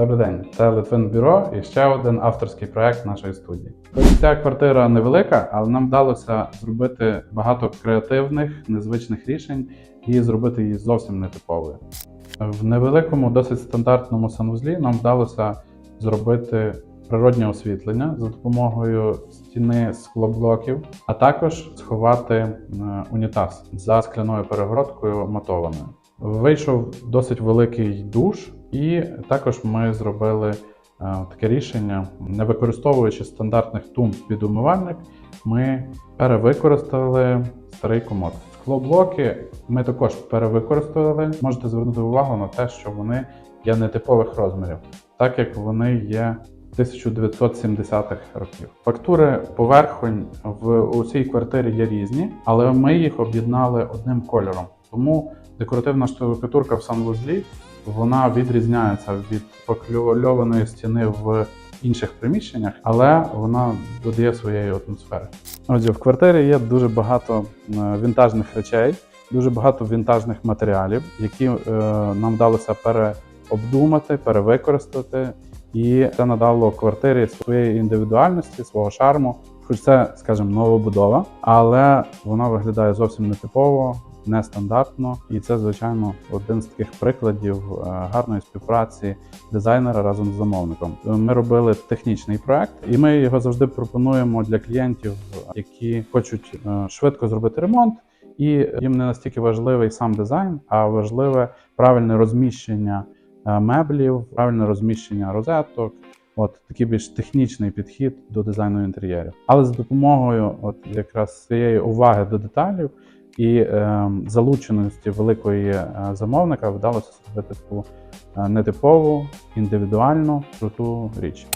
Добрий день, це Литвин Бюро і ще один авторський проект нашої студії. Ця квартира невелика, але нам вдалося зробити багато креативних, незвичних рішень і зробити її зовсім нетиповою. В невеликому, досить стандартному санвузлі нам вдалося зробити природнє освітлення за допомогою стіни склоблоків, а також сховати е, унітаз за скляною перегородкою матованою. Вийшов досить великий душ, і також ми зробили е, таке рішення, не використовуючи стандартних тумб під умивальник, ми перевикористали старий комод. Склоблоки ми також перевикористовували. Можете звернути увагу на те, що вони є нетипових розмірів, так як вони є 1970-х років. Фактури поверхонь в у цій квартирі є різні, але ми їх об'єднали одним кольором. Тому декоративна штукатурка в санвузлі вона відрізняється від покльованої стіни в інших приміщеннях, але вона додає своєї атмосфери. Отже, в квартирі є дуже багато е, вінтажних речей, дуже багато вінтажних матеріалів, які е, нам вдалося переобдумати, перевикористати, і це надало квартирі своєї індивідуальності, свого шарму. Хоч це, скажімо, новобудова, але вона виглядає зовсім нетипово, нестандартно, і це, звичайно, один з таких прикладів е, гарної співпраці дизайнера разом з замовником. Ми робили технічний проект, і ми його завжди пропонуємо для клієнтів, які хочуть е, швидко зробити ремонт. І їм не настільки важливий сам дизайн, а важливе правильне розміщення е, меблів, правильне розміщення розеток. От такий більш технічний підхід до дизайну інтер'єрів. Але з допомогою, от якраз цієї уваги до деталів і е, залученості великої е, замовника вдалося зробити таку е, нетипову, індивідуальну круту річ.